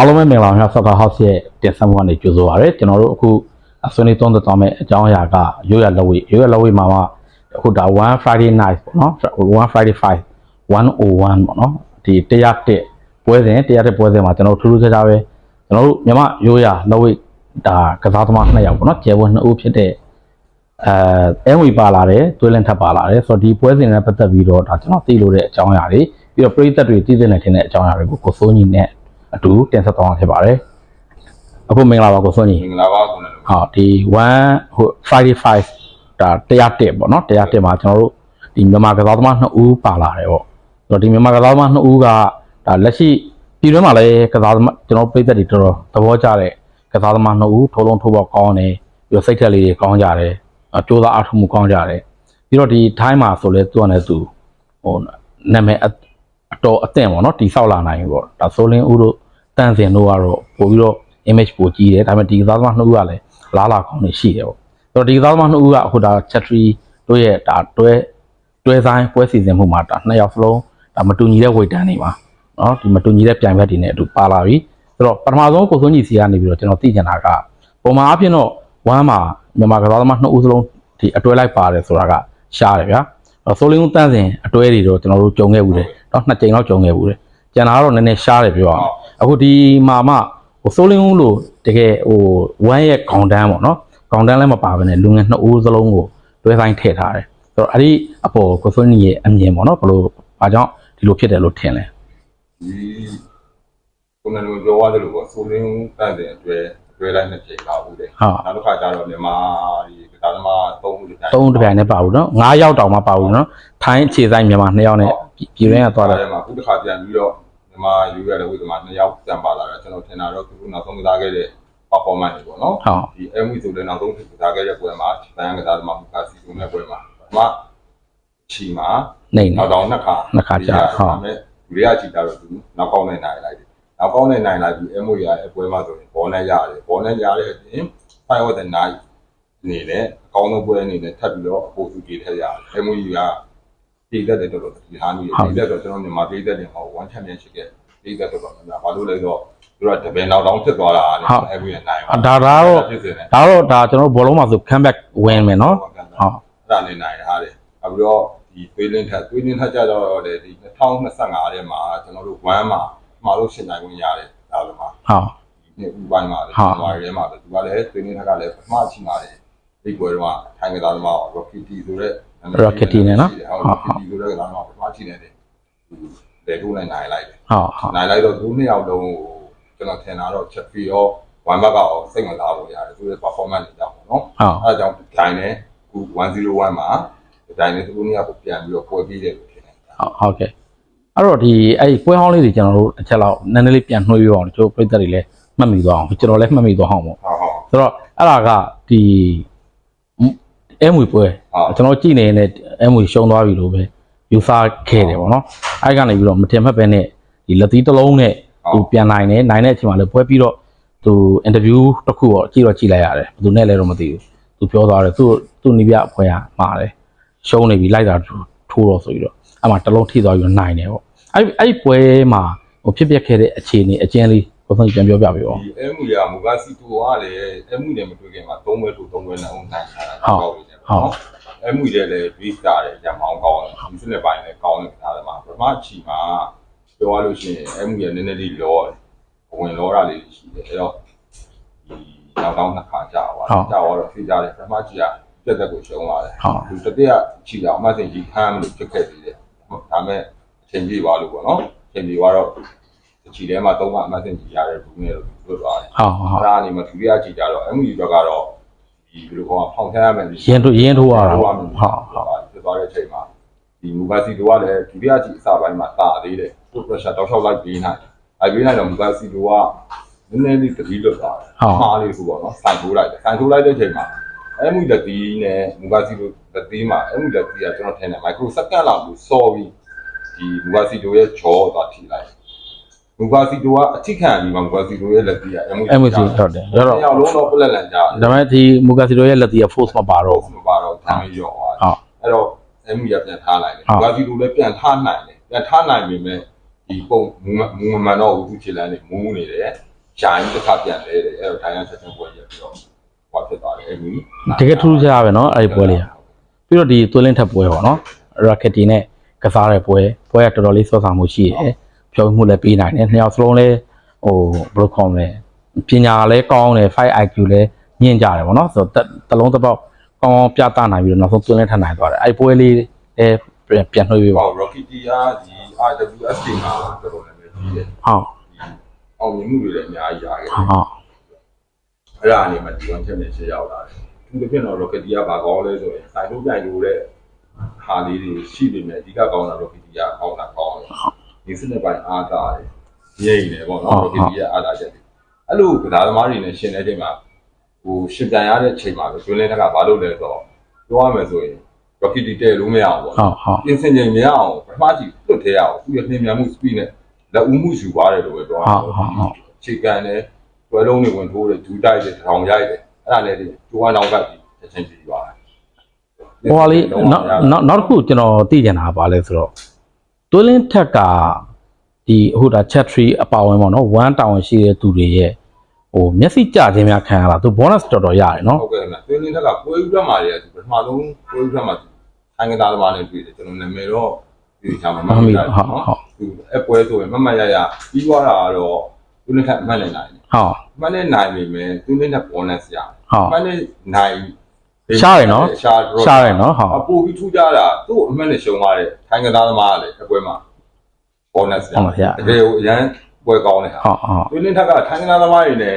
အားလုံးပဲမင်္ဂလာပါဆော့ကာဟောက်စ်ရဲ့တင်ဆက်မှုကနေကြိုဆိုပါရစေကျွန်တော်တို့အခုဆွေးနွေးသုံးသပ်သွားမယ့်အကြောင်းအရာကရိုးရလက်ဝေးရိုးရလက်ဝေးမှာမှအခုဒါ1 Friday night ပေါ့နော်1 Friday 5 101ပေါ့နော်ဒီ101ပွဲစဉ်101ပွဲစဉ်မှာကျွန်တော်တို့ထူးထူးခြားခြားပဲကျွန်တော်တို့မြမရိုးရလက်ဝေးဒါကစားသမား2ယောက်ပေါ့နော်ကျဲပွဲ2ဦးဖြစ်တဲ့အဲအဲဝီပါလာတယ်တွဲလင်းထပ်ပါလာတယ်ဆိုတော့ဒီပွဲစဉ်နဲ့ပတ်သက်ပြီးတော့ဒါကျွန်တော်သိလို့တဲ့အကြောင်းအရာတွေပြီးတော့ပရိသတ်တွေသိသိနေတဲ့အကြောင်းအရာတွေကိုကိုစိုးညီနဲ့ အတူတင်ဆက်သွားမှာဖြစ်ပါတယ်အခုမင်္ဂလာပါကိုစွန့်ညီမင်္ဂလာပါခုနကဟောဒီ1ဟို Friday 5ဒါ101ပေါ့နော်101မှာကျွန်တော်တို့ဒီမြန်မာကစားသမား2ဦးပါလာတယ်ပေါ့ဆိုတော့ဒီမြန်မာကစားသမား2ဦးကဒါလက်ရှိပြည်တွင်းမှာလည်းကစားသမားကျွန်တော်ပြည်သက်တွေတော်တော်သဘောကျတဲ့ကစားသမား2ဦးထိုးလုံးထိုးပေါက်ကောင်းတယ်ပြီးတော့စိတ်ထက်လေးတွေကောင်းကြတယ်အကျိုးသားအထုမှုကောင်းကြတယ်ပြီးတော့ဒီထိုင်းမှာဆိုလဲသူကလည်းသူဟိုနာမည်အအတော်အသင့်ပေါ့နော်တိဆောက်လာနိုင်ပြီပေါ့ဒါဆိုလင်းဦးတို့ တန့်စင်တို့ကတော့ပို့ပြီးတော့ image ပိုကြီးတယ်ဒါပေမဲ့ဒီကစားသမားနှစ်ဦးကလည်းလားလာကောင်းနေရှိတယ်ပေါ့ဆိုတော့ဒီကစားသမားနှစ်ဦးကအခုဒါ chatry တို့ရဲ့ဒါတွဲတွဲဆိုင်ပွဲစီစဉ်မှုမှာဒါနှစ်ယောက်စလုံးဒါမတူညီတဲ့ဝေတန်းနေပါเนาะဒီမတူညီတဲ့ပြိုင်ဘက်တွေနဲ့အတူပါလာပြီဆိုတော့ပထမဆုံးကိုစိုးညီစီကနေပြီးတော့ကျွန်တော်သိချင်တာကပုံမှန်အဖြစ်တော့ဝမ်းမှာမြန်မာကစားသမားနှစ်ဦးစလုံးဒီအတွဲလိုက်ပါတယ်ဆိုတာကရှားတယ်ဗျာအဲ့တော့ဆိုလင်းဦးတန်းစင်အတွဲတွေတော့ကျွန်တော်တို့ကြုံခဲ့ဘူးတယ်เนาะနှစ်ကြိမ်လောက်ကြုံခဲ့ဘူးတယ် ကျန်တာကတော့နည်းနည်းရှားတယ်ပြောရအောင်အခုဒီမာမဟိုဆိုလင်းဦးလို့တကယ်ဟိုဝမ်းရဲ့ခေါင်တန်းပေါ့နော်ခေါင်တန်းလည်းမပါဘဲနဲ့လူငယ်နှစ်ဦးစလုံးကိုတွဲဆိုင်ထည့်ထားတယ်ဆိုတော့အဲ့ဒီအပေါ်ကိုစွန်းကြီးရဲ့အမြင်ပေါ့နော်ဘလို့ဘာကြောင့်ဒီလိုဖြစ်တယ်လို့ထင်လဲဒီခုနကပြောရတယ်လို့ပေါ့ဆိုလင်းတန့်တဲ့အတွဲအတွဲလိုက်နှစ်ချိန်လာဘူးတဲ့ဟုတ်နောက်တစ်ခါကျတော့မြန်မာဒီကစားသမား၃ဦးတပြိုင် သုံးတစ်ပြိုင်နဲ့ပါဘူးနော်၅ယောက်တောင်မှပါဘူးနော်ထိုင်းခြေဆိုင်မြန်မာနှစ်ယောက်နဲ့ပြည်ရင်းကသွားတယ်မှာခုတစ်ခါပြန်ပြီးတော့မြန်မာယူရတဲ့ဝိသမာနှစ်ယောက်ပြန်ပါလာတာကျွန်တော်ထင်တာတော့သူနောက်ဆုံးကစားခဲ့တဲ့ performance တွေပေါ့နော်ဟုတ်ဒီ MV ဆိုတဲ့နောက်ဆုံးကစားခဲ့တဲ့ပွဲမှာတန်ကစားသမားမူကာစီဆိုတဲ့ပွဲမှာပထမချီမှာနေနေနောက်တော့နှစ်ခါနှစ်ခါကြာဟုတ်ဒါပေမဲ့လူတွေကချီတာတော့သူနောက်ကောင်းနေနိုင်လိုက်တယ်နောက်ကောင်းနေနိုင်လိုက်ပြီး MO ရအပွဲမှာဆိုရင်ဘောနဲ့ရတယ်ဘောနဲ့ရတဲ့အပြင် five of the night အနေနဲ့အကောင်းဆုံးပွဲအနေနဲ့ထပ်ပြီးတော့အပိုစုကြီးထက်ရတယ် MO ကပြည်သက်တယ်တော်တော်ဒီဟာမျိုးပြည်သက်တော့ကျွန်တော်မြန်မာပြည်သက်တယ်ဟော one championship ကပြည်သက်တော်တော်များများဘာလို့လဲဆိုတော့သူကတပင်နောက်တောင်ဖြစ်သွားတာလေ MO ရနိုင်ပါဒါဒါတော့ဖြစ်နေတယ်ဒါတော့ဒါကျွန်တော်ဘောလုံးမှာဆို comeback win မယ်နော်ဟုတ်ဟုတ်အဲ့ဒါနေနိုင်တာလေအခုတော့ဒီသွေးလင်းထက်သွေးလင်းထက်ကြတော့လေဒီ2025ထဲမှာကျွန်တော်တို့1မှာမှာလို့ရှင်းနိုင်ဝင်ရတယ်ဒါလိုမှာဟုတ်ဒီနှစ်ဥပိုင်းမှာလေဟုတ်ဒီမှာထဲမှာသူကလည်းသွေးလင်းထက်ကလည်းပထမချိမှာလေ ဒီပွဲတော့ထိုင်ကစားသမား Rockety ဆိုတဲ့ Rockety နဲ့နော်ဟုတ် Rockety ဆိုတဲ့ကစားသမားပထမချိနေတယ်လေထိုးနိုင်နိုင်လိုက်တယ်ဟုတ်ဟုတ်နိုင်လိုက်တော့သူနှစ်ယောက်လုံးကိုကျွန်တော်ထင်တာတော့ချက်ဖီရောဝမ်ဘတ်ကရောစိတ်ဝင်စားဖို့ရတယ်သူရဲ့ performance တွေကြောင့်ပေါ့နော်ဟုတ်အဲဒါကြောင့်ဒိုင်နဲ့ခု101မှာဒိုင်နဲ့သူတို့နှစ်ယောက်ကိုပြန်ပြီးတော့ပွဲပြီးတယ်လို့ထင်တယ်ဟုတ်ဟုတ်ကဲ့အဲ့တော့ဒီအဲ့ဒီပွဲဟောင်းလေးတွေကျွန်တော်တို့တစ်ချက်လောက်နည်းနည်းလေးပြန်နှွှေးပြအောင်ကျွန်တော်ပြည်သက်တွေလည်းမှတ်မိသွားအောင်ကျွန်တော်လည်းမှတ်မိသွားအောင်ပေါ့ဟုတ်ဟုတ်ဆိုတော့အဲ့ဒါကဒီ အဲမွေပွဲဟုတ်ကျွန်တော်ကြည့်နေနေအဲမွေရှုံးသွားပြီလို့ပဲယူဆခဲ့တယ်ပေါ့နော်အဲ့ကနေပြီးတော့မတင်မှတ်ပဲနဲ့ဒီလက်သီးတစ်လုံးနဲ့သူပြန်နိုင်တယ်နိုင်တဲ့အချိန်မှာလည်းပွဲပြီးတော့သူအင်တာဗျူးတစ်ခုပေါ့ကြည့်တော့ကြည့်လိုက်ရတယ်ဘယ်သူနဲ့လဲတော့မသိဘူးသူပြောသွားတယ်သူ့သူ့နီးပြအဖွဲ့ကမှားတယ်ရှုံးနေပြီလိုက်တာထိုးတော့ဆိုပြီးတော့အဲ့မှာတစ်လုံးထိသွားပြီးတော့နိုင်တယ်ပေါ့အဲ့အဲ့ဒီပွဲမှာဟိုဖြစ်ပျက်ခဲ့တဲ့အခြေအနေအကျဉ်းလေးကိုဆုံးပြန်ပြောပြပေးပါဦးဒီအမှုရမူကစီတူကလည်းအမှုနဲ့မတွေ့ခင်မှာ၃ဘဲထိုး၃ဘဲနဲ့အောင်နိုင်တာဟုတ် ပြီနော်အမှုရဲ့လည်း base တာတယ်ရမောင်းကောင်းတယ်ဒီစနစ်ပိုင်းလည်းကောင်းတယ်ဒါလည်းမှာပထမချီမှာပြောရလို့ရှိရင်အမှုရနည်းနည်းလေးလောတယ်ဝင်လောတာလေးရှိတယ်အဲတော့ဒီနောက်တော့နှစ်ခါကြာသွားတယ်ကြာတော့ဖိကြတယ်ပထမချီကပြက်သက်ကိုရှုံးသွားတယ်ဟုတ်သူတတိယချီတာအမှတ်စဉ်ကြီးခမ်းမလို့ဖြစ်ခဲ့သေးတယ်ဒါမဲ့အချိန်ကြီးသွားလို့ပေါ့နော်အချိန်ကြီးသွားတော့ချီထဲမှာသုံးကအမှတ်စဉ်ကြီးရတဲ့ဘူးနဲ့လို့ပြောသွားတယ်ဟုတ်ဟုတ်ဟုတ်အဲ့ဒါနေမှာဒုတိယချီကြတော့ MU ဘက်ကတော့ ဒီဘယ်လိုခေါ်ဖောင်ထမ်းရမယ်ရင်တို့ရင်ထိုးရတာဟုပေါ့တ်ဟုတ်ဟုတ်ဟုတ်ဖြစ်သွားတဲ့အချိန်မှာဒီမူဘာစီတိုကလည်းဒုတိယချီအစပိုင်းမှာတာသေးတယ် pressure တောက်လျှောက်လိုက်ပေးနိုင်လိုက်ပေးနိုင်တော့မူဘာစီတိုကနည်းနည်းလေးတတိလွတ်သွားတယ်မှားလေးဆိုပေါ့နော်စိုင်ထိုးလိုက်တယ်စိုင်ထိုးလိုက်တဲ့အချိန်မှာအဲ့မှုလက်သီးနဲ့မူဘာစီတိုလက်သီးမှာအဲ့မှုလက်သီးကကျွန်တော်ထင်တယ်မိုက်ခရိုစက္ကန့်လောက်ကိုစော်ပြီးဒီမူဘာစီတိုရဲ့ဂျောသွားထိလိုက် မူဘာစီတိုကအထိခံပြီးမှမူဘာစီတိုရဲ့လက်သီးကအဲ့မှု အဲ့မစီဟုတ်တယ်ဒါတော့ ညောင်လုံးတော့ပလက်လန်ကြတယ် ဒါပေမဲ့ဒီမူကာစီတိုရဲ့လက်တီးက force မပါတော့ မပါတော့တမ်းရောသွား ဟုတ် အဲ့တော့အဲ့မှုရပြန်ထားလိုက်တယ် ဟုတ် မူဘာစီတိုလည်းပြန်ထားနိုင်တယ်ပြန်ထားနိုင်ပေမဲ့ဒီပုံမူမမူမမှန်တော့ဘူးသူခြေလမ်းနေမူးနေတယ် ရှာရင်တစ်ခါပြန်လဲတယ်အဲ့တော့ထိုင်ရချက်ချင်းပွဲရက်ပြီးတော့ဟောဖြစ်သွားတယ်အဲ့ဒီ တကယ်ထူးခြားပဲเนาะအဲ့ဒီပွဲလေးကပြီးတော့ဒီသွေးလင်းထက်ပွဲပေါ့เนาะရာကက်တီနဲ့ကစားတဲ့ပွဲပွဲကတော်တော်လေးစောဆောင်မှုရှိတယ် ပြောမှုလည်းပေးနိုင်တယ်နှစ်ယောက်စလုံးလည်းဟိုဘယ်လိုခေါ်မလဲပညာလည်းကောင်းတယ်5 IQ လည်းညင့်ကြတယ်ပေါ့နော်ဆိုတော့တလုံးတစ်ပေါက်ကောင်းကောင်းပြသနိုင်ပြီးတော့နောက်ဆုံးသွင်းလဲထနိုင်သွားတယ်အဲ့ပွဲလေးလည်းပြန်နှွှေးပေးပါဟုတ် Rocky T ကဒီ RWSK မှာတော်တော်လည်းပဲကြီးတယ်ဟုတ်အောင်မြင်မှုတွေလည်းအများကြီးရခဲ့တယ်ဟုတ်အဲ့ဒါအနေနဲ့ဒီဝန်ချက်နဲ့ရှင်းရောက်လာတယ်သူတစ်ဖြစ်တော့ Rocky T ကဘာကောင်းလဲဆိုရင်စိုက်လို့ပြိုင်လို့တဲ့ဟာလေးတွေရှိပေမဲ့အဓိကကောင်းတာ Rocky T ကကောင်းတာကောင်းတယ် ဒီစနစ်ပိုင်းအားသာတယ်ငြိမ့်တယ်ပေါ့နော် Rocket ကအားသာချက်တွေအဲ့လိုကစားသမားတွေနဲ့ရှင်တဲ့ချိန်မှာဟိုရှင်ပြန်ရတဲ့ချိန်မှာပဲကျွန်းလင်းတက်ကဘာလုပ်လဲဆိုတော့ပြောရမယ်ဆိုရင် Rocket တဲလို့မရအောင်ပေါ့ဟုတ်ဟုတ်ပြင်ဆင်ချိန်မရအောင်ပထမကြီးလွတ်ထဲရအောင်သူ့ရဲ့နှင်းမြန်မှု speed နဲ့လက်ဦးမှုယူသွားတယ်လို့ပဲပြောရအောင်ခြေကန်တယ်တွဲလုံးတွေဝင်ထိုးတယ်ဒူးတိုက်တယ်ထောင်ရိုက်တယ်အဲ့ဒါလည်းဒီကျိုးဝါနောက်ကပြီးချက်ချင်းပြီးသွားတယ်ဟိုကလေးနောက်နောက်နောက်တစ်ခုကျွန်တော်သိချင်တာကဘာလဲဆိုတော့ သွေးလင်းထက်ကဒီဟိုဒါ chat tree အပါဝင်ပေါ့နော်1တောင်ရှိတဲ့သူတွေရဲ့ဟိုမျက်စိကျခြင်းများခံရတာသူ bonus တော်တော်ရတယ်နော်ဟုတ်ကဲ့ခင်ဗျသွေးလင်းထက်ကပွဲဥပမာတွေကဒီပထမဆုံးပွဲဥပမာဆိုင်ကသားသမားနဲ့တွေ့တယ်ကျွန်တော်နာမည်တော့ဒီချာမှာမဟုတ်ဘူးသူအပွဲဆိုရင်မမရရပြီးသွားတာကတော့သွေးလင်းထက်မှတ်နိုင်နိုင်တယ်ဟုတ်မှတ်နေနိုင်ပြီမယ်သွေးလင်းထက် bonus ရဟုတ်မှတ်နေနိုင် ရှားတယ်နော်ရှားတော့ရှားတယ်နော်ဟုတ်အပူပြီးထူးကြတာသူ့အမှန်နဲ့ရှုံသွားတယ်ထိုင်းကသားသမားကလည်းအပွဲမှာ bonus ဟုတ်ပါဗျာတကယ်ကိုအရန်ပွဲကောင်းတယ်ဟာဟုတ်ဟုတ်တွင်းလင်းထက်ကထိုင်းကသားသမားတွေနဲ့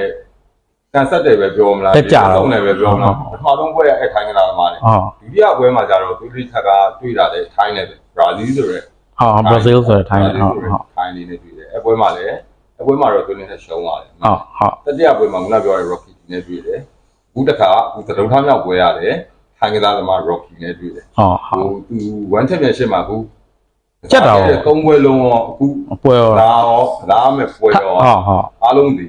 ကန်ဆက်တယ်ပဲပြောမလားတက်ကြတော့ဆုံးတယ်ပဲပြောမလားဟုတ်ပထမဆုံးပွဲကအဲ့ထိုင်းကသားသမားတွေဟုတ်ဒုတိယပွဲမှာကျတော့တွင်းလင်းထက်ကတွေ့တာလေထိုင်းနဲ့ပဲဘရာဇီးဆိုရဲဟုတ်ဘရာဇီးဆိုတဲ့ထိုင်းဟုတ်ဟုတ်ဟုတ်ထိုင်းလေးနဲ့တွေ့တယ်အဲ့ပွဲမှာလည်းအဲ့ပွဲမှာတော့တွင်းလင်းထက်ရှုံးသွားတယ်ဟုတ်တတိယပွဲမှာခုနပြောတဲ့ Rocky နဲ့တွေ့တယ် အခုတစ်ခါအခုသတုံးထားမြောက်ပွဲရတယ်ထိုင်းကသားသမား Rocky နဲ့တွေ့တယ်ဟုတ်ဟုတ်ဟိုသူ1 championship မှာအခုကြက်တာရောသုံးပွဲလုံးရောအခုပွဲရောလာရောလာမဲ့ပွဲရော ဟုတ်ဟုတ် အားလုံးဒီ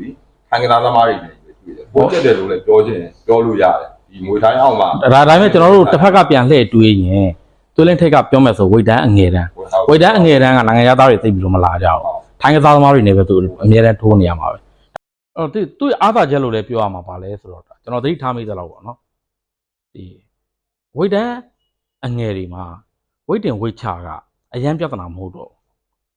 ထိုင်ကစားသမားတွေနဲ့တွေ့တယ်ပိုချက်တယ်လို့လည်းပြောခြင်းပြောလို့ရတယ်ဒီငွေတိုင်းအောင်မှာဒါဒါပေမဲ့ကျွန်တော်တို့တစ်ဖက်ကပြန်လှည့်တွေးရင်သွေးလင်းထက်ကပြောမယ်ဆိုဝိတ်တန်းအငယ်တန်းဝိတ်တန်းအငယ်တန်းကနိုင်ငံသားတွေသိပြီးတော့မလာကြဘူးထိုင်းကစားသမားတွေနဲ့ပဲသူအများနဲ့ထိုးနေရမှာပဲအဲ့တော့သူသူ့အားသာချက်လို့လည်းပြောရမှာပါလဲဆိုတော့ ကျွန်တော်သတိထားမိသလောက်ပေါ့နော်ဒီဝိတ်တန်းအငယ်တွေမှာဝိတ်တင်ဝိတ်ချကအရန်ပြဿနာမဟုတ်တော့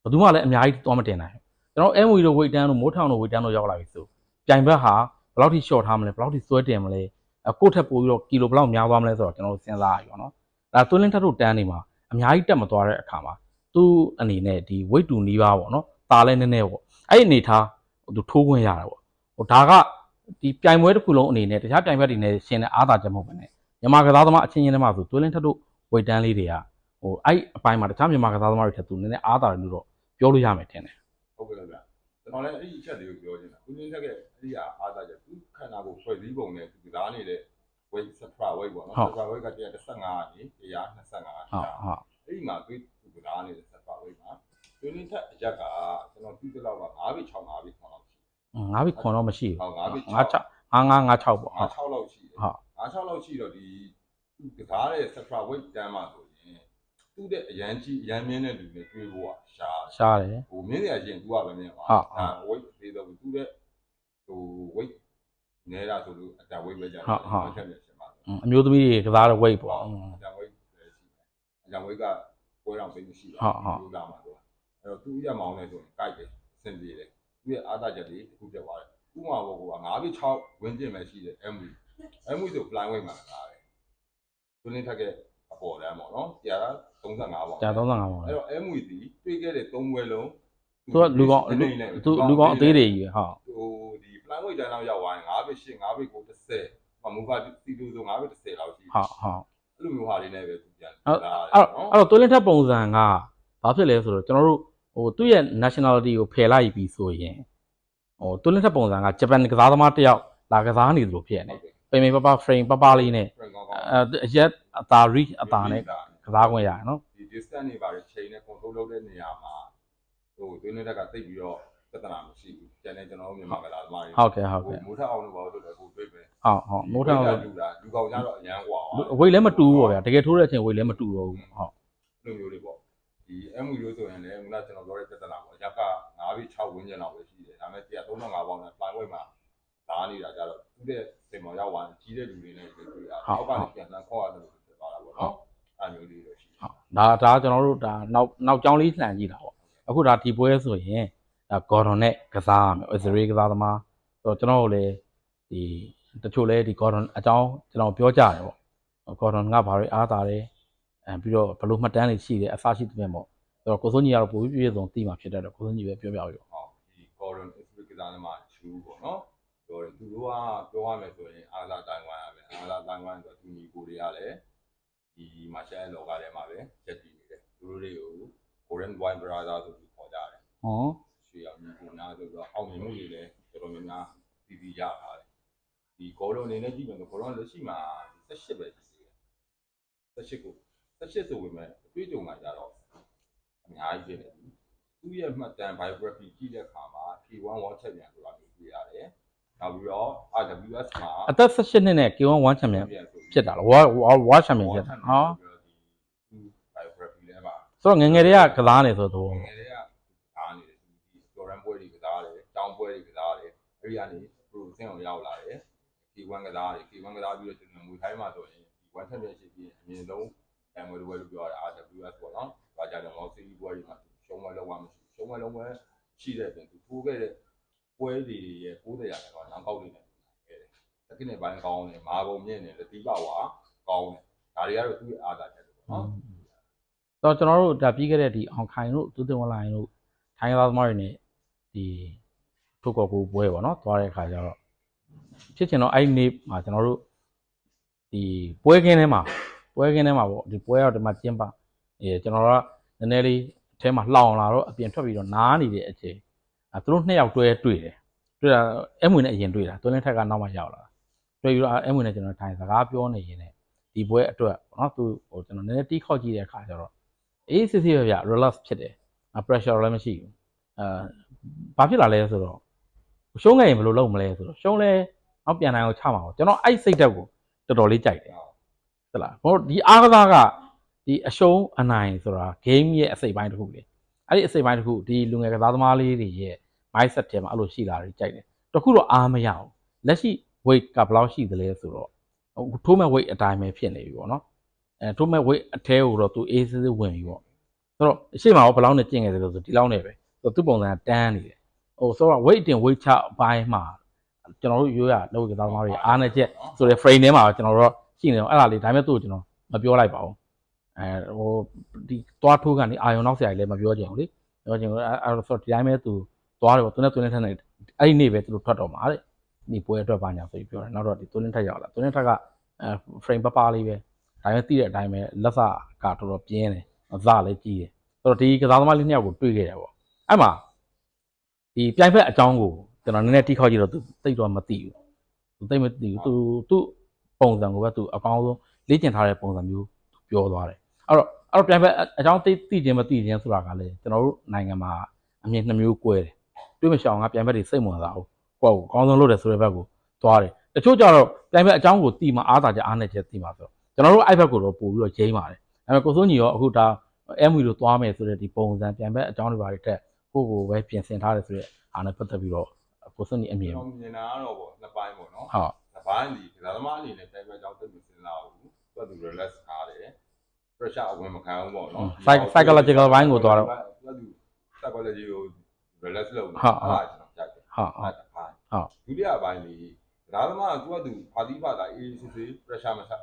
ဘယ်သူမှလည်းအများကြီးသွားမတင်နိုင်ကျွန်တော်အဲမွေတို့ဝိတ်တန်းတို့မိုးထောင်တို့ဝိတ်တန်းတို့ရောက်လာပြီဆိုပြိုင်ဘက်ဟာဘယ်လောက်ထိရှော့ထားမလဲဘယ်လောက်ထိစွဲတင်မလဲအကိုယ့်ထက်ပိုပြီးတော့ကီလိုဘယ်လောက်များသွားမလဲဆိုတော့ကျွန်တော်တို့စဉ်းစားရပြီပေါ့နော်ဒါသွင်းလင်းထက်တို့တန်းနေမှာအများကြီးတက်မသွားတဲ့အခါမှာသူ့အနေနဲ့ဒီ weight to နီးပါးပေါ့နော်ตาလဲနည်းနည်းပေါ့အဲ့ဒီအနေထားသူထိုးခွင့်ရတာပေါ့ဟိုဒါက ဒီပြိုင်ပွဲတစ်ခုလုံးအနေနဲ့တခြားပြိုင်ဘက်တွေနဲ့ရှင်တဲ့အားသာချက်မဟုတ်ဘဲနဲ့မြန်မာကစားသမားအချင်းချင်းတွေမှာဆိုသွေးလင်းထက်တို့ဝိတ်တန်းလေးတွေကဟိုအဲ့အပိုင်းမှာတခြားမြန်မာကစားသမားတွေထက်သူနည်းနည်းအားသာတယ်လို့တော့ပြောလို့ရမယ်ထင်တယ်ဟုတ်ကဲ့ဗျကျွန်တော်လည်းအဲ့ဒီအချက်လေးကိုပြောချင်တာဦးရင်းထက်ကအဲ့ဒီအားသာချက်သူခန္ဓာကိုယ်ဖွဲ့စည်းပုံနဲ့သူကစားနေတဲ့ weight supra weight ပေါ့နော် supra weight က135ကနေ125ဟုတ်ဟုတ်အဲ့ဒီမှာသူသူကစားနေတဲ့ supra weight မှာဦးရင်းထက်အရက်ကကျွန်တော်ပြီးတဲ့လောက်က9ဘီ6 5ဘီ9လောက်ရှိ ငါးဘီခွန်တော့မရှိဟုတ်5ဘီဘူးငါး6ငါးငါးငါး6ပေါ့ဟုတ်6လောက်ရှိတယ်ဟုတ်အား6လောက်ရှိတော့ဒီကစားတဲ့ Satra weight တန်းမှာဆိုရင်သူ့တဲ့အရန်ကြီးအရန်မြင့်တဲ့လူနဲ့တွေ့ဖို့ကရှားရှားတယ်ဟိုမြင့်စရာချင်းသူကပဲမြင့်ပါဟုတ်ဒါ weight သေးတော့သူ့တဲ့ဟို weight နေတာဆိုလို့အတ weight ပဲကြာချက်ပြရှင်ပါအင်းအမျိုးသမီးတွေကစားတဲ့ weight ပေါ့အင်းအတ weight ပဲရှိတယ်အတ weight ကပွဲတော်သိမရှိဘူးလူလာမှာတော့အဲ့တော့သူ့ရမောင်းနေဆိုရင်ကြိုက်တယ်အဆင်ပြေတယ် သူ့ရဲ့အားသာချက်လေးတစ်ခုပြသွားတယ်ဥမာဘောက9ပြီး6ဝင်းကျင်ပဲရှိတယ် MV MV ဆို fly weight မှာလာတယ်သူလင်းထက်ကအပေါ်တန်းပေါ့နော်ကြာ35ပေါ့ကြာ35ပါအဲ့တော့ MV ဒီတွေ့ခဲ့တဲ့၃ဘွဲလုံးသူကလူကောင်းလူသူလူကောင်းအသေးတွေကြီးပဲဟုတ်ဟိုဒီ fly weight တန်းလောက်ရောက်သွားရင်9ဘစ်8 9ဘစ်ကို30မမူကစီတူဆို9ဘစ်30လောက်ရှိဟုတ်ဟုတ်အဲ့လိုမျိုးဟာလေးနဲ့ပဲသူပြန်အဲ့အဲ့တော့သွေးလင်းထက်ပုံစံကဘာဖြစ်လဲဆိုတော့ကျွန်တော်တို့ ဟိုသူ့ရဲ့ nationality ကိုဖယ်လိုက်ပြီဆိုရင်ဟိုသွေးလင်းထက်ပုံစံကဂျပန်ကစားသမားတစ်ယောက်လာကစားနေသလိုဖြစ်နေပိန်ပိန်ပပ frame ပပလေးနဲ့ ဖရန်ကောင်းကောင်း အဲအရက်အသာ reach အသာနဲ့ကစားခွင့်ရတယ်နော် ဒီ distance တွေပါချိန်နဲ့ control လုပ်တဲ့နေရာမှာဟိုသွင်းတဲ့ကတိတ်ပြီးတော့ပြဿနာမရှိဘူးကျန်တဲ့ကျွန်တော်တို့မြန်မာကလာသမားတွေ ဟုတ်ကဲ့ဟုတ်ကဲ့ မိုးထအောင်လို့ပါလို့လည်းကိုတွေ့ပဲ ဟုတ်ဟုတ်မိုးထောင် လူတာလူကောင်ကြတော့အရန်กว่า ဝိတ်လည်းမတူဘူးပေါ့ဗျာတကယ်ထိုးတဲ့အချိန်ဝိတ်လည်းမတူတော့ဘူးဟုတ် လိုမျိုးတွေပေါ့ ဒီ MU လို့ဆိုရင်လည်းခုနကျွန်တော်ပြောတဲ့ပြဿနာပေါ့ရက်က9ပြီး6ဝန်းကျင်လောက်ပဲရှိတယ်ဒါပေမဲ့135ပေါင်းနဲ့ fly weight မှာတဲ့စိတ်မောရောက်သွားကြီးတဲ့လူတွေနဲ့တွေ့ရအောက်ကနေပြန်လာခေါ်ရတယ်လို့ဖြစ်သွားတာပေါ့နော်အဲ့မျိုးလေးတော့ရှိဟုတ်ဒါဒါကျွန်တော်တို့ဒါနောက်နောက်ကြောင်းလေးလှန်ကြည့်တာပေါ့အခုဒါဒီပွဲဆိုရင်ဒါဂေါ်ဒွန်နဲ့ကစားရမယ်အစ္စရေးကစားသမားဆိုတော့ကျွန်တော်တို့လည်းဒီတချို့လဲဒီဂေါ်ဒွန်အကြောင်းကျွန်တော်ပြောကြတယ်ပေါ့ဂေါ်ဒွန်ကဘာတွေအားတာတယ် အဲပြီးတော့ဘလို့မှတ်တမ်းတွေရှိတယ်အစရှိတဲ့ပေါ့ဆိုတော့ကိုစိုးညီကတော့ပိုပြီးပြည့်စုံသိမှာဖြစ်တတ်တယ်ကိုစိုးညီပဲပြောပြရောဟောဒီ Gordon Israel ကစားသမားချူပေါ့နော်ပြောတယ်သူတို့ကပြောရမယ်ဆိုရင်အာသာတိုင်ဝမ်ရပဲအာသာတိုင်ဝမ်ဆိုသူညီကိုတွေကလည်းဒီမာရှာလောကထဲမှာပဲချက်တည်နေတယ်သူတို့တွေကို Golden Wine Brother ဆိုပြီးခေါ်ကြတယ်ဟောရွှေအောင်ညီကိုနာဆိုတော့အောင်မြင်မှုတွေလည်းတော်တော်များများပြီးပြီးရထားတယ်ဒီ Gordon အနေနဲ့ကြည့်မယ်ဆို Gordon လက်ရှိမှာ18ပဲရှိသေးတယ်18ကို 18ဆိုပေမဲ့အတွေ့အကြုံကကြတော့အများကြီးဖြစ်နေပြီသူ့ရဲ့မှတ်တမ်း biography ကြည့်တဲ့အခါမှာ K1 World Champion ဆိုတာမျိုးတွေ့ရတယ်။နောက်ပြီးတော့ RWS မှာအသက်18နှစ်နဲ့ K1 1 champion ဖြစ်တာလားဝါဝါ champion ဖြစ်တာဟောဒီ biography လည်းပါဆိုတော့ငယ်ငယ်တွေကကစားနေဆိုတော့ငယ်လေးကအားနေတယ်သူဒီ Florent ပွဲတွေကစားတယ်။တောင်ပွဲတွေကစားတယ်။အဲဒီကနေ pro ဆင်းအောင်ရောက်လာတယ်။ K1 ကစားတယ်။ K1 ကစားပြီးတော့ကျွန်တော်ငွေထိုင်းမှာဆိုရင်ဒီ One Championship ပြီးအမြင့်ဆုံး တန်ပွဲတွေလို့ပြောရတာ RWS ပေါ့နော်။ဒါကြတော့ World Series ပွဲတွေမှာရှုံးပွဲလုံးဝမရှိဘူး။ရှုံးပွဲလုံးဝရှိတဲ့ပြင်သူထိုးခဲ့တဲ့ပွဲတွေရဲ့90ရာခိုင်နှုန်းနောက်ကောက်နေတယ်ခဲ့တယ်။တကိနဲ့ပိုင်းကောင်းတယ်မာပုံမြင့်တယ်လက်တီးပါဝါကောင်းတယ်။ဒါတွေကတော့သူ့ရဲ့အားသာချက်တွေပေါ့နော်တော့ကျွန်တော်တို့ဒါပြီးခဲ့တဲ့ဒီအောင်ခိုင်တို့သူတင်ဝလိုင်းတို့ထိုင်းသားသမားတွေနဲ့ဒီထုတ်ကော်ကူပွဲပေါ့နော်သွားတဲ့အခါကျတော့ဖြစ်ချင်တော့အဲ့ဒီနေ့မှာကျွန်တော်တို့ဒီပွဲကင်းထဲမှာ ပွဲကင်းထဲမှာပေါ့ဒီပွဲရောက်ဒီမှာကျင်းပအဲကျွန်တော်တို့ကနည်းနည်းလေးအထဲမှာလှောင်လာတော့အပြင်ထွက်ပြီးတော့နားနေတဲ့အချိန်အဲသူတို့နှစ်ယောက်တွဲတွေ့တယ်တွေ့တာအမွေနဲ့အရင်တွေ့တာတွင်းလင်းထက်ကနောက်မှရောက်လာတာတွေ့ပြီးတော့အမွေနဲ့ကျွန်တော်ထိုင်စကားပြောနေရင်လည်းဒီပွဲအတွက်ပေါ့နော်သူဟိုကျွန်တော်နည်းနည်းတီးခေါက်ကြည့်တဲ့အခါကျတော့အေးစစ်စစ်ပဲဗျ relax ဖြစ်တယ်အ pressure လည်းမရှိဘူးအဲဘာဖြစ်လာလဲဆိုတော့ရှုံးခဲ့ရင်ဘယ်လိုလုပ်မလဲဆိုတော့ရှုံးလဲနောက်ပြန်နိုင်အောင်ချမှာပေါ့ကျွန်တော်အဲ့စိတ်ဓာတ်ကိုတော်တော်လေးကြိုက်တယ် ဟုတ်လားဘောဒီအားကစားကဒီအရှုံးအနိုင်ဆိုတာ game ရဲ့အစိတ်ပိုင်းတစ်ခုလေအဲ့ဒီအစိတ်ပိုင်းတစ်ခုဒီလူငယ်ကစားသမားလေးတွေရဲ့ mindset ထဲမှာအဲ့လိုရှိလာတယ်ကြိုက်တယ်တခုတော့အားမရအောင်လက်ရှိ weight ကဘယ်လောက်ရှိသလဲဆိုတော့ဟိုထိုးမဲ့ weight အတိုင်းပဲဖြစ်နေပြီပေါ့နော်အဲထိုးမဲ့ weight အထဲကိုတော့သူအေးစစ်စစ်ဝင်ပြီပေါ့ဆိုတော့အရှိမရောဘယ်လောက်နဲ့ကျင့်ခဲ့တယ်လို့ဆိုဒီလောက်နဲ့ပဲဆိုတော့သူ့ပုံစံကတန်းနေတယ်ဟိုဆိုတော့ weight တင် weight ချအပိုင်းမှာကျွန်တော်တို့ရိုးရလောက်ကစားသမားတွေအားနေချက်ဆိုတဲ့ frame ထဲမှာကျွန်တော်တို့ ရှိနေတော့အဲ့ဒါလေးဒါပေမဲ့သူ့ကိုကျွန်တော်မပြောလိုက်ပါဘူးအဲဟိုဒီသွားထိုးကနေအာယုံနောက်ဆရာကြီးလည်းမပြောချင်ဘူးလေပြောချင်ဘူးအဲ့အဲ့ဆိုတော့ဒီတိုင်းပဲသူသွားတယ်ပေါ့သူနဲ့သူနဲ့ထက်နေအဲ့ဒီနေ့ပဲသူတို့ထွက်တော့မှာတဲ့ဒီပွဲအတွက်ပါညာဆိုပြီးပြောတယ်နောက်တော့ဒီသူနဲ့ထက်ရောက်လာသူနဲ့ထက်ကအဲ frame ပပလေးပဲဒါပေမဲ့သိတဲ့အတိုင်းပဲလက်စကတော်တော်ပြင်းတယ်အစလည်းကြီးတယ်ဆိုတော့ဒီကစားသမားလေးနှစ်ယောက်ကိုတွေ့ခဲ့တယ်ပေါ့အဲ့မှာဒီပြိုင်ဖက်အကြောင်းကိုကျွန်တော်နည်းနည်းတိခောက်ကြည့်တော့သူသိတော့မသိဘူးသူသိမသိဘူးသူသူ့ ပုံစံကိုပဲသူအကောင်းဆုံးလေ့ကျင့်ထားတဲ့ပုံစံမျိုးပြောသွားတယ်အဲ့တော့အဲ့တော့ပြိုင်ဖက်အကြောင်းသိသိခြင်းမသိခြင်းဆိုတာကလည်းကျွန်တော်တို့နိုင်ငံမှာအမြင်နှမျိုးကွဲတယ်တွေးမရှောင်ကပြိုင်ဖက်တွေစိတ်ဝင်စားဘူးကိုယ့်ကိုအကောင်းဆုံးလုပ်တယ်ဆိုတဲ့ဘက်ကိုသွားတယ်တချို့ကြတော့ပြိုင်ဖက်အကြောင်းကိုသိမှအားသာချက်အားနဲ့ချက်သိမှဆိုတော့ကျွန်တော်တို့အဲ့ဘက်ကိုတော့ပို့ပြီးတော့ဂျိမ်းပါတယ်ဒါပေမဲ့ကိုစိုးညီရောအခုဒါအဲမွေလို့သွားမယ်ဆိုတဲ့ဒီပုံစံပြန်ဘက်အကြောင်းတွေပါတွေတက်ကိုကိုပဲပြင်ဆင်ထားတယ်ဆိုတဲ့အားနဲ့ပတ်သက်ပြီးတော့ကိုစွန်ကြီးအမြင်ကျွန်ဟုတ်တော်မြင်တာကတော့ပေါ့နှစ်ပိုင်းပေါ့နော်ဟုတ် နှစ်ပိုင်းဒီကစားသမားအနေနဲ့တိုင်ပဲကြောင်းသိမစင်လာဘူးသူကသူ relax ထားတယ် pressure အဝင်မခံဘူးပေါ့နော် psychological ဘိုင်းကိုသွားတော့သူကသူ psychology ကို relax လုပ်နေဟုတ်အဲ့ဒါကျွန်တော်ကြိုက်တယ်ဟုတ်အဲ့ဒါပိုင်းဟုတ်ဒုတိယပိုင်းလေးဒါသမားကသူကသူဖာတိဖာတာအေးစစ်စစ် pressure မဆက်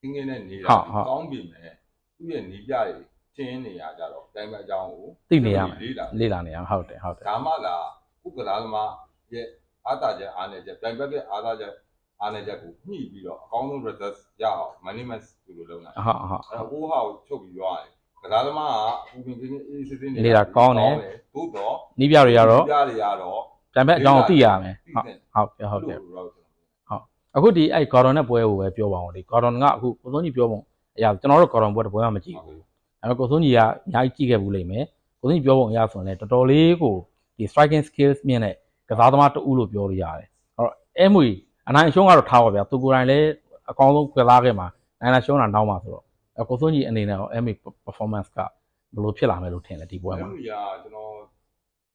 သင်ငင်းနဲ့နေတာကောင်းပြီမယ်သူ့ရဲ့နီးပြတွေချင်းနေရကြတော့တိုင်ပဲအကြောင်းကိုသိနေရမယ်လေးလာလေ့လာနေရဟုတ်တယ်ဟုတ်တယ်ဒါမှလာဥက္ကရာသမားရဲ့အားတာချက်အားနေချက်တိုင်ဘက်ကအားတာချက် အားနေချက်ကိုညှိပြီးတော့အကောင်းဆုံး result ရအောင် management သူလိုလုပ်နိုင်ဟုတ်ဟုတ်အဲ့တော့ဟိုဟာကိုချုပ်ပြီးရွာတယ်ကစားသမားကအပူပင်ကင်းကင်းအေးစစ်စစ်နေတာကောင်းတယ်သို့တော့နီးပြတွေကတော့ပြတွေကတော့ပြန်ဘက်အကြောင်းကိုသိရမယ်သိဟုတ်တဲ့ဟုတ်ကဲ့ဟုတ်ကဲ့လို့တော့ကျွန်တော်အခုဒီအဲ့ဂေါ်ဒွန်နဲ့ပွဲကိုပဲပြောပါအောင်ဒီဂေါ်ဒွန်ကအခုကိုစွန်ကြီးပြောပုံအရာကျွန်တော်တို့ဂေါ်ဒွန်ပွဲတပွဲမှမကြည့်ဘူးဒါပေမဲ့ကိုစွန်ကြီးကအများကြီးကြည့်ခဲ့ဘူးလိမ့်မယ်ကိုစွန်ကြီးပြောပုံအရာဆိုရင်လည်းတော်တော်လေးကိုဒီ striking skills မြင့်တဲ့ကစားသမားတဦးလို့ပြောလို့ရတယ်အဲ့တော့အဲမွေ အနိုင်ရှုံးကတော့ထားပါဗျာသူကိုယ်တိုင်လည်းအကောင်းဆုံးခွဲသားခဲ့မှာနိုင်လာရှုံးတာနောက်မှာဆိုတော့အကိုစွန်ကြီးအနေနဲ့ရော MA performance ကဘယ်လိုဖြစ်လာမယ်လို့ထင်လဲဒီပွဲမှာ MA ကကျွန်တော်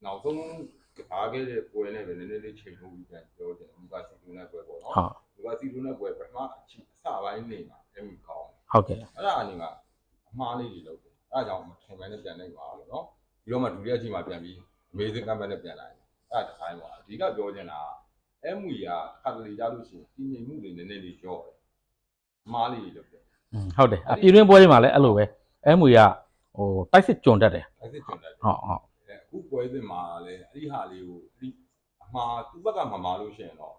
နောက်ဆုံးကစားခဲ့တဲ့ပွဲနဲ့ပဲနည်းနည်းလေးချိန်ထုတ်ပြီးပြန်ပြောတယ်ဒီကစီလူနဲ့ပွဲပေါ့နော်ဟုတ်ဒီကစီလူနဲ့ပွဲပထမအချိန်အစပိုင်းနေမှာ MA ကောင်းတယ်ဟုတ်ကဲ့အဲ့ဒါအနေမှာအမှားလေးတွေလုပ်တယ်အဲ့ဒါကြောင့်မထင်မှန်းနဲ့ပြန်လိုက်ပါလို့နော်ပြီးတော့မှဒုတိယအချိန်မှာပြန်ပြီး amazing comeback နဲ့ပြန်လာတယ်အဲ့ဒါတစ်ပိုင်းပါအဓိကပြောချင်တာက MV ကခါတလေကြလို့ရှိရင်တည်ငြိမ်မှုတွေနည်းနည်းလေးကြော့တယ်အမှားလေးတွေလုပ်တယ်อืมဟုတ်တယ်အပြည်တွင်းပွဲတွေမှာလည်းအဲ့လိုပဲအဲမွေကဟိုတိုက်စစ်ကြုံတတ်တယ်အဲ့ဒီကျွန်တော်ဟုတ်ဟုတ်အခုပွဲစဉ်မှာလည်းအဲ့ဒီဟာလေးကိုအဲ့ဒီအမှားသူ့ဘက်ကမမှားလို့ရှိရင်တော့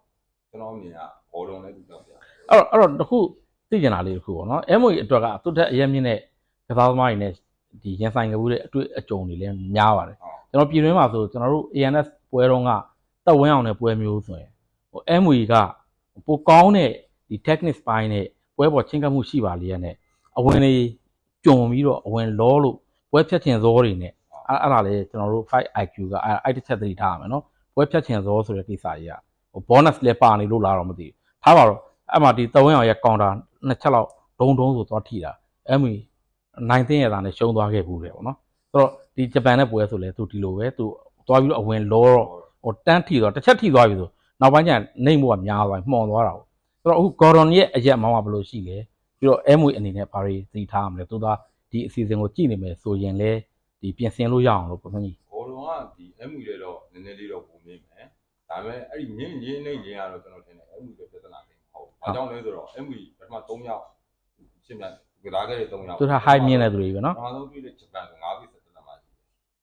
ကျွန်တော်မြင်ကဘောလုံးနဲ့သူတောက်ပြအဲ့တော့အဲ့တော့တခုသိကျင်တာလေးတခုပေါ့နော်အဲမွေအတွက်ကသူ့တက်အရင်မြင့်တဲ့ကစားသမားတွေနဲ့ဒီရင်ဆိုင်ကြဘူးတဲ့အတွေ့အကြုံတွေလည်းများပါတယ်ဟုတ်ကျွန်တော်ပြည်တွင်းမှာဆိုကျွန်တော်တို့ ANS ပွဲတုန်းကတက်ဝင်းအောင်တဲ့ပွဲမျိုးဆိုရင် ဟို MW ကပိုကောင်းတဲ့ဒီ techniques ပိုင်းနဲ့ပွဲပေါ်ချင်းကပ်မှုရှိပါလေရနဲ့အဝင်လေးကြုံပြီးတော့အဝင်လောလို့ပွဲဖြတ်ချင်ဇောတွေနဲ့အဲ့အဲ့ဒါလေကျွန်တော်တို့ 5IQ ကအဲ့အဲ့တစ်ချက်သတိထားရမယ်နော်ပွဲဖြတ်ချင်ဇောဆိုတဲ့ကိစ္စကြီးကဟို bonus လည်းပါနေလို့လားတော့မသိဘူးထားပါတော့အဲ့မှာဒီတက်ဝင်းအောင်ရဲ့ counter နှစ်ချက်လောက်ဒုံဒုံဆိုသွားထိတာ MW နိုင်သိရတာနဲ့ရှုံးသွားခဲ့ဘူးတယ်ပေါ့နော်ဆိုတော့ဒီဂျပန်နဲ့ပွဲဆိုလဲသူဒီလိုပဲသူသွားပြီးတော့အဝင်လောတော့ဟိုတန်းထိသွားတစ်ချက်ထိသွားပြီဆို နောက်ပိုင်းကျရင်နှိမ့်မှုကများသွားပြီမှောင်သွားတာပေါ့ဆိုတော့အခု Gordon ရဲ့အရက်မောင်းကဘယ်လိုရှိလဲပြီးတော့ M အနေနဲ့ဘာတွေသိထားရမလဲသူသားဒီအစီအစဉ်ကိုကြည့်နေမယ်ဆိုရင်လေဒီပြင်ဆင်လို့ရအောင်လို့ပုံစံကြီးဘောလုံးကဒီ MU လေးတော့နည်းနည်းလေးတော့ပုံနေမယ်ဒါပေမဲ့အဲ့ဒီမြင့်ရင်းနေရင်းကတော့ကျွန်တော်ထင်တယ် MU လေးပြဿနာသိမဟုတ်ဘူးဘာကြောင့်လဲဆိုတော့ MU ပထမ3ယောက်ရှင်းပြကြသားခဲ့တဲ့3ယောက်သူထား high မြင်တဲ့သူတွေပဲနော်ပထမဆုံးတွေ့တဲ့ဂျပန်က9ပြီး17လမ်းမှာရှိတယ်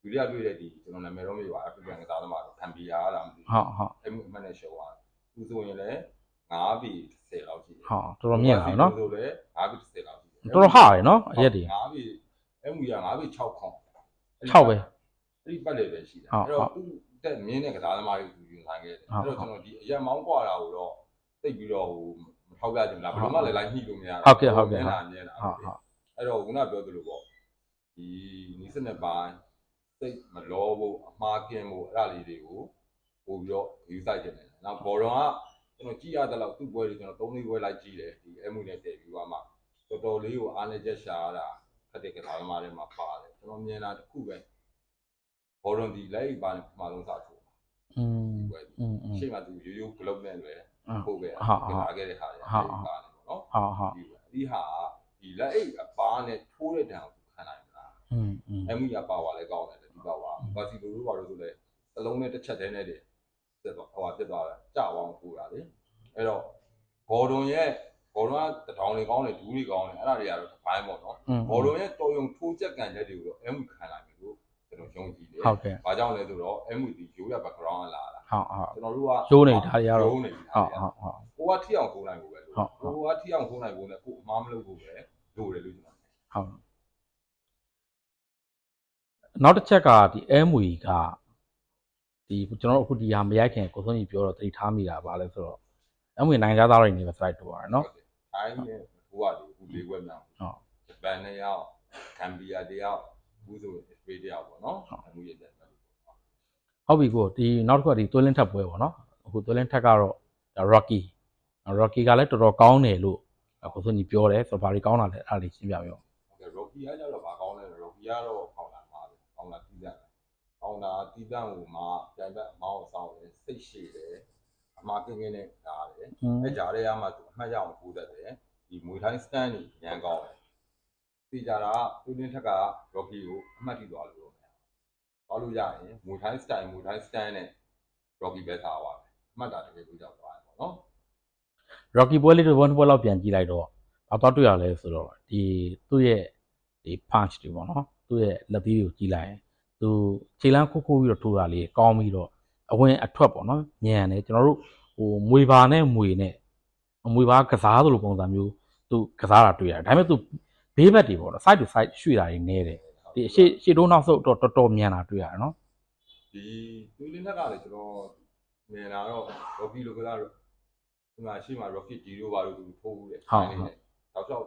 ဒုတိယတွေ့တဲ့ဒီကျွန်တော်နာမည်တော့မပြောပါဘူးအဖရိကန်ကစားသမားတော့ခံပြီးရလားမသိဘူးဟုတ်ဟုတ်အဲ့မှနဲ့ရှော်သွားသူဆိုရင်လည်း9ပြီ30လောက်ရှိတယ်ဟုတ်တော်တော်မြင့်လာနော်ဆိုလည်း9ပြီ30လောက်ရှိတယ်တော်တော်ဟာရယ်နော်အရက်တွေ9ပြီအဲ့မူရ9ပြီ6ခွန်6ပဲအဲ့ဒီပတ်လေပဲရှိတယ်အဲ့တော့သူတက်မြင်းတဲ့ကစားသမားတွေသူယူဆိုင်ခဲ့တယ်အဲ့တော့ကျွန်တော်ဒီအရက်မောင်းကွာတာကိုတော့သိပြီးတော့ဟိုမထောက်ပြချင်လားဘယ်မှလည်းလိုက်ညှိလို့မရဘူးဟုတ်ကဲ့ဟုတ်ကဲ့ဟုတ်ဟုတ်အဲ့တော့ခုနပြောသလိုပေါ့ဒီနီးစနစ်ပိုင်း စိတ်မလောဖို့အမှားကင်းဖို့အဲ့ဒါလေးတွေကိုပို့ပြီးတော့ယူဆိုင်ခြင်းတယ်နောက်ဘော်ရွန်ကကျွန်တော်ကြည့်ရတဲ့လောက်သူ့ပွဲတွေကျွန်တော်၃လေးပွဲလိုက်ကြည့်တယ်ဒီအမှုနဲ့တည်ပြီးသွားမှတော်တော်လေးကိုအားနေချက်ရှာရတာခက်တဲ့ကစားသမားတွေမှာပါတယ်ကျွန်တော်မြင်တာတစ်ခုပဲဘော်ရွန်ဒီလက်အိပ်ပိုင်းပထမဆုံးစထိုး อืม ဒီပွဲ อืมอืม ရှေ့မှာသူရိုးရိုး globe နဲ့လည်း ဟုတ် ပို့ခဲ့ ဟုတ်ဟုတ် လာခဲ့တဲ့ဟာတွေ ဟုတ်ဟုတ် ပါတယ်ပေါ့နော် ဟုတ်ဟုတ် ဒီဒီဟာဒီလက်အိပ်အပားနဲ့ထိုးတဲ့တံကိုသူခံနိုင်မလား อืมอืม အမှုရပါဝါလည်းကောင်းတယ် ဒီပါဝါဘာစီလိုလိုပါလို့ဆိုလဲအလုံးနဲ့တစ်ချက်တည်းနဲ့တည်းတက်သွားဟိုတက်သွားတယ်ကြအောင်ပူတာလေအဲ့တော့ဂေါ်ဒွန်ရဲ့ဂေါ်ဒွန်ကတထောင်တွေကောင်းတယ်ဒူးတွေကောင်းတယ်အဲ့ဒါတွေကတော့တစ်ပိုင်းပေါ့နော်อืมဂေါ်ဒွန်ရဲ့တော်ယုံထိုးချက်ကန်ချက်တွေကိုတော့အမှုခံနိုင်ပြီလို့ကျွန်တော်ယုံကြည်တယ်ဟုတ်ကဲ့ဘာကြောင့်လဲဆိုတော့အမှုဒီရိုးရ background ကလာတာဟုတ်ဟုတ်ကျွန်တော်တို့ကရိုးနေတာတွေကတော့ရိုးနေတာတွေဟုတ်ဟုတ်ဟုတ်ကိုကထိအောင်ထိုးနိုင်ဖို့ပဲလို့ဟုတ်ဟုတ်ကိုကထိအောင်ထိုးနိုင်ဖို့နဲ့ကိုအမားမလုပ်ဖို့ပဲလိုတယ်လို့ကျွန်တော်ဟုတ် နောက်တစ်ချက်ကဒီ MW ကဒီကျွန်တော်တို့အခုဒီဟာမရိုက်ခင်ကိုစုံကြီးပြောတော့သတိထားမိတာပါလဲဆိုတော့ MW နိုင်ငံသားတွေနေပဲ slide တော့ရတယ်နော်ထိုင်းနဲ့ဘိုးကဒီဦးလေးဝက်မြောင်ဟုတ်ဂျပန်နဲ့ရောက်ဂမ်ဘီယာတယောက်ဘူးဆိုအစ္စရေးတယောက်ပေါ့နော်အမှုရတဲ့ပေါ့ဟုတ်ပြီကိုဒီနောက်တစ်ခုကဒီသွေးလင်းထပ်ပွဲပေါ့နော်အခုသွေးလင်းထပ်ကတော့ဒါ Rocky Rocky ကလည်းတော်တော်ကောင်းတယ်လို့ကိုစုံကြီးပြောတယ်ဆိုတော့ဘာတွေကောင်းတာလဲအဲ့ဒါလေးရှင်းပြပြအောင်ဟုတ်ကဲ့ Rocky ကကြတော့ဘာကောင်းလဲ Rocky ကတော့ခေါင်းလာမှာပဲခေါင်းလာတီးတယ် ခေါင်းလာတီးတဲ့ဟိုမှာပြန်ဘက်အမောင်းဆောင်တယ်စိတ်ရှည်တယ်အမှားကင်းကင်းနဲ့ဓာတ်တယ်อืมအဲကြားထဲကမှသူအမှတ်ရအောင်ထိုးတတ်တယ်ဒီမွေထိုင်း stand ကြီးရန်ကောင်းတယ်သိကြတာသူတင်းထက်က Rocky ကိုအမှတ်ထိသွားလို့တော့မရဘူးသွားလို့ရရင်မွေထိုင်း style မွေထိုင်း stand နဲ့ Rocky ပဲစားသွားတယ်အမှတ်တာတကယ်ကိုကြောက်သွားတယ်ပေါ့နော် Rocky ပွဲလေးတစ်ပွဲတစ်ပွဲလောက်ပြန်ကြည့်လိုက်တော့ဘာတော့တွေ့ရလဲဆိုတော့ဒီသူ့ရဲ့ဒီ punch တွေပေါ့နော်သူ့ရဲ့လက်သီးတွေကိုကြည့်လိုက်ရင် သူခြေလမ်းခုတ်ခုတ်ပြီးတော့ထိုးတာလေးကောင်းပြီးတော့အဝင်အထွက်ပေါ့နော်ညံတယ်ကျွန်တော်တို့ဟိုမွေပါနဲ့မွေနဲ့မွေပါကစားသလိုပုံစံမျိုးသူကစားတာတွေ့ရတယ်ဒါပေမဲ့သူဘေးဘက်တွေပေါ့နော် side to side ရွှေ့တာတွေနေတယ်ဒီအရှိရှေ့တိုးနောက်ဆုတ်တော့တော်တော်မြန်တာတွေ့ရတယ်နော်ဒီသူလင်းထက်ကလည်းကျွန်တော်မြင်လာတော့ Rocky လိုကစားတော့ဒီမှာရှိမှ Rocky ဂျီရိုဘာလို့သူထိုးဘူးတယ်တောက်လျှောက်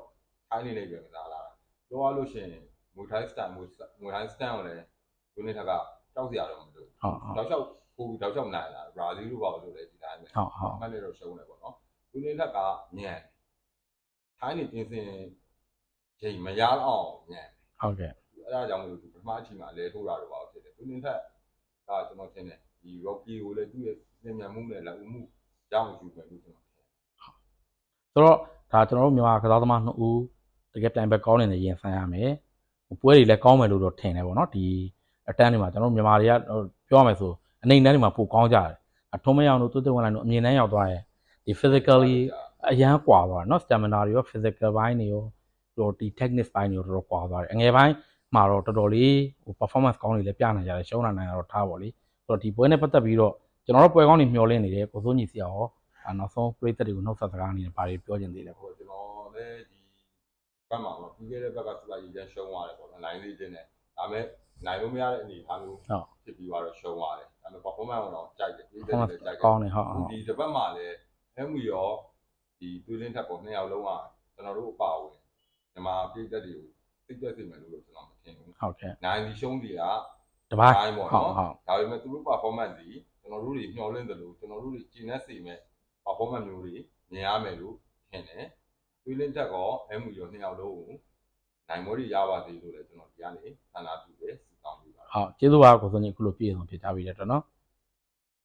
ထိုင်းနေနေပြန်ကစားလာတာပြောရလို့ရှိရင်မွေထိုင်း style မွေမွေထိုင်း stand ကိုလည်း သူလင်းထက်ကကြောက်စရာတော့မလိုဟုတ်ဟုတ်တောက်လျှောက်ပို့ပြီးတောက်လျှောက်နိုင်လာဘရာဇီးလိုပါလို့လည်းဒီတိုင်းပဲဟုတ်ဟုတ်မှတ်နေတော့ရှုံးတယ်ပေါ့နော်သူလင်းထက်ကညံထိုင်းနေပြင်စင်ချိန်မရအောင်ညံဟုတ်ကဲ့အဲ့ဒါကြောင့်မလို့ပထမအချိန်မှာအလဲထိုးတာတော့ပါဖြစ်တယ်သူလင်းထက်ကကျွန်တော်ထင်တယ်ဒီ Rocky ကိုလည်းသူ့ရဲ့ပြင်မြန်မှုနဲ့လက်ဦးမှုကြောင်းယူမယ်လို့ကျွန်တော်ထင်တယ်ဆိုတော့ဒါကျွန်တော်တို့မြန်မာကစားသမားနှစ်ဦးတကယ်တိုင်ပဲကောင်းနေတယ်ရင်ဆိုင်ရမယ်ပွဲတွေလည်းကောင်းမယ်လို့တော့ထင်တယ်ပေါ့နော်ဒီ အတန်းတွေမှာကျွန်တော်တို့မြန်မာတွေကဟိုပြောရမယ်ဆိုအနေနဲ့တွေမှာပိုကောင်းကြတယ်အထုံးမရအောင်တို့တွတ်တွတ်ဝင်လာတို့အမြင်နဲ့ရောက်သွားတယ်ဒီ physically အရန်ကွာသွားတယ်เนาะ stamina တွေရော physical ဘိုင်းတွေရောဟိုဒီ technique ဘိုင်းတွေရောတော်တော်ကွာသွားတယ်အငယ်ပိုင်းမှာတော့တော်တော်လေးဟို performance ကောင်းတွေလည်းပြနိုင်ကြတယ်ရှုံးနိုင်နိုင်တော့ထားပါလိဆိုတော့ဒီပွဲနဲ့ပတ်သက်ပြီးတော့ကျွန်တော်တို့ပွဲကောင်းတွေမျှော်လင့်နေတယ်ကိုစိုးညီစီအောင်အာနောက်ဆုံးပရိသတ်တွေကိုနှုတ်ဆက်စကားအနေနဲ့ဘာတွေပြောချင်သေးလဲ ဟိုကျွန်တော်လည်းဒီဘက်မှာတော့ပြီးခဲ့တဲ့ဘက်ကသူကရည်ရန်ရှုံးသွားတယ်ပေါ့နော်နိုင်လေးချင်းနဲ့ဒါပေမဲ့ နိုင်လို့မရတဲ့အနေအထားမျိုးဟုတ်ဖြစ်ပြီးတော့ရှုံးသွားတယ်ဒါပေမဲ့ performance တော့ကြိုက်တယ်ပြီးတဲ့ performance လည်းကြိုက်တယ်ကောင်းတယ်ဟုတ်ဟုတ်ဒီတစ်ပတ်မှာလည်းအဲမူရောဒီသွေးလင်းထက်ပေါ်နှစ်ယောက်လုံးကကျွန်တော်တို့အပါအဝင်မြန်မာပြည်သက်တွေကိုသိကျက်စီမယ်လို့တော့ကျွန်တော်မထင်ဘူးဟုတ်ကဲ့နိုင်ဒီရှုံးတွေကတပိုင်းတိုင်းပေါ့ဟုတ်နော်ဟုတ်ဒါပေမဲ့သူတို့ performance ဒီကျွန်တော်တို့တွေမျှော်လင့်တယ်လို့ကျွန်တော်တို့တွေကျင်းနေစီမဲ့ performance မျိုးတွေမြင်ရမယ်လို့ထင်တယ်သွေးလင်းထက်ကောအဲမူရောနှစ်ယောက်လုံးကိုနိုင်မိုးတွေရပါသေးလို့လည်းကျွန်တော်ဒီကနေဆန္ဒပြုတယ်စတောင်းပေးပါတယ် ဟုတ်ကျေးဇူးပါကိုစိုးညီအခုလိုပြည့်စုံဖြစ်ကြပြီတဲ့တော့နော်